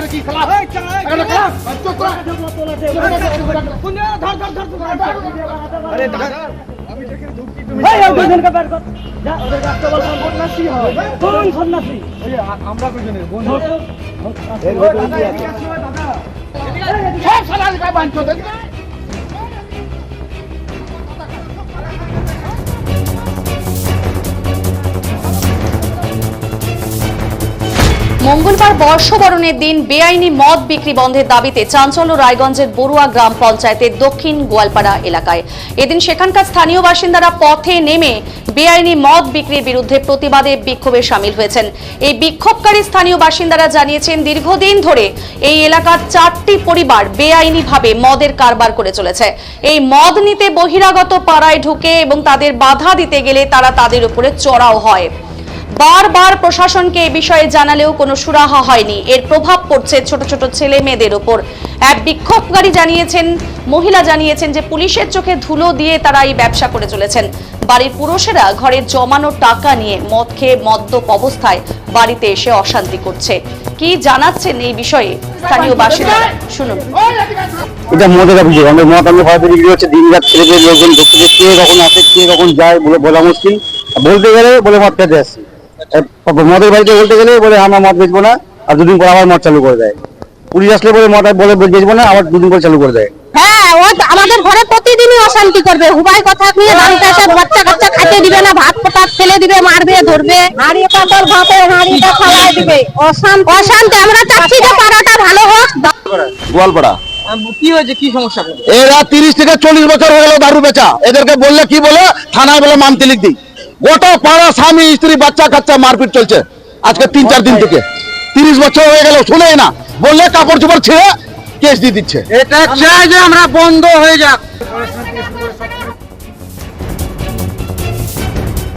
এখানে কি খেলা এখানে খেলা চুপ করা। আরে দাদা এই, দুজনকে বের কর। যা, ওদের রাস্তা বল, সন্ন্যাসী হয়। কোন সন্ন্যাসী? সব সালা গায়ে বাঁধছো মঙ্গলবার বর্ষবরণের দিন বেআইনি মদ বিক্রি বন্ধের দাবিতে চাঞ্চল্য রায়গঞ্জের বড়ুয়া গ্রাম পঞ্চায়েতের দক্ষিণ গোয়ালপাড়া এলাকায়। এদিন সেখানকার স্থানীয় বাসিন্দারা পথে নেমে বেআইনি মদ বিক্রির বিরুদ্ধে প্রতিবাদে বিক্ষোভে সামিল হয়েছেন। এই বিক্ষোভকারী স্থানীয় বাসিন্দারা জানিয়েছেন, দীর্ঘদিন ধরে এই এলাকার চারটি পরিবার বেআইনিভাবে মদের কারবার করে চলেছে। এই মদ নিতে বহিরাগত পাড়ায় ঢুকে এবং তাদের বাধা দিতে গেলে তারা তাদের উপরে চড়াও হয়। বারবার প্রশাসনকে এ বিষয়ে জানালেও কোনো সুরাহা হয়নি। এর প্রভাব পড়ছে ছোট ছোট ছেলে মেয়েদের ওপর এক বিক্ষোভকারী জানিয়েছেন, মহিলা জানিয়েছেন যে পুলিশের চোখে ধুলো দিয়ে তারা এই ব্যবসা করে চলেছেন। বাড়ির পুরুষেরা ঘরের জমানো টাকা নিয়ে মদ খেয়ে মদ্যপ অবস্থায় বাড়িতে এসে অশান্তি করছে। কি জানাচ্ছেন এই বিষয়ে স্থানীয় বাসিন্দারা? শুনুন। এটা মদের অভিযোগ আমাদের মদ আমি হয়তো বিক্রি হচ্ছে দিন রাত ছেলেদের লোকজন ঢুকছে কে কখন আসে, কে কখন যায় বলে মুশকিল। বলতে গেলে বলে মদ খেতে আসছি মদের বাড়িতে বলতে গেলে বলে আমরা মদ বেচবো না। আর দুদিন পর আবার মদ চালু করে দেয়। পুলিশ আসলে বলে মদ বলে বেচবো না আবার দুদিন পর চালু করে দেয়। হ্যাঁ ও আমাদের ঘরে প্রতিদিনই অশান্তি করবে। হুবাই কথা নিয়ে বাড়িতে এসে বাচ্চা কাচ্চা খাইতে দিবে না ভাত পোটা ফেলে দিবে মারবে ধরবে। হাঁড়ি পাতার ভাতে হাঁড়িটা ফালাই দিবে। অশান্তি। অশান্তি আমরা চাচ্ছি যে পাড়াটা ভালো হোক। গোয়ালপাড়া। কি হয়েছে কি সমস্যা? এরা তিরিশ থেকে চল্লিশ বছর হয়ে গেল দারু বেচা এদেরকে বললে কি বলে? থানায় বলে মানতে লিখ দিই গোটা পাড়া স্বামী, স্ত্রী, বাচ্চা, কাচ্চা মারপিট চলছে। আজকে তিন, চার দিন থেকে। তিরিশ বছর হয়ে গেল শুনেই না। বললে কাপড় চোপড় ছেড়ে কেস দিয়ে দিচ্ছে। এটা চাই যে আমরা বন্ধ হয়ে যাক।